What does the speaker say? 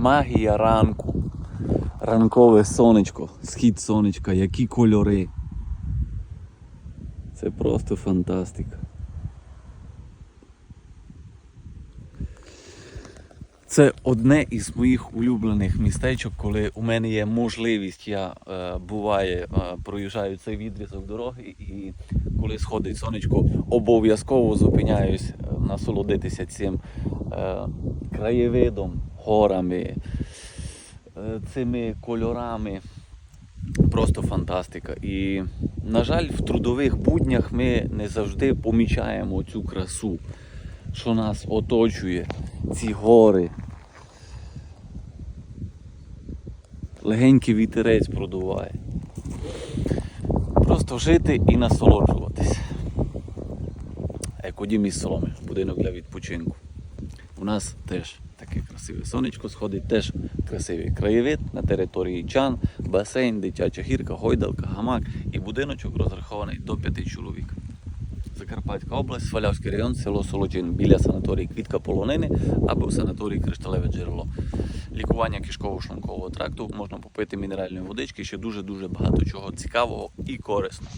магія ранку. Ранкове сонечко, схід сонечка, які кольори. Це просто фантастика. Це одне із моїх улюблених містечок, коли у мене є можливість, я е, буває е, проїжджаю цей відрізок дороги, і коли сходить сонечко, обов'язково зупиняюсь е, насолодитися цим е, краєвидом, горами, е, цими кольорами. Просто фантастика. І, на жаль, в трудових буднях ми не завжди помічаємо цю красу, що нас оточує, ці гори. Легенький вітерець продуває. Просто жити і насолоджуватись. Екодім із соломи, будинок для відпочинку. У нас теж таке красиве сонечко сходить, теж красивий краєвид на території Чан, басейн, дитяча гірка, гойдалка, гамак і будиночок розрахований до п'яти чоловік. Закарпатська область, Свалявський район, село Солочин біля санаторії Квітка Полонини або в санаторії Кришталеве джерело. Лікування кишково-шлункового тракту можна попити мінеральної водички, ще дуже-дуже багато чого цікавого і корисного.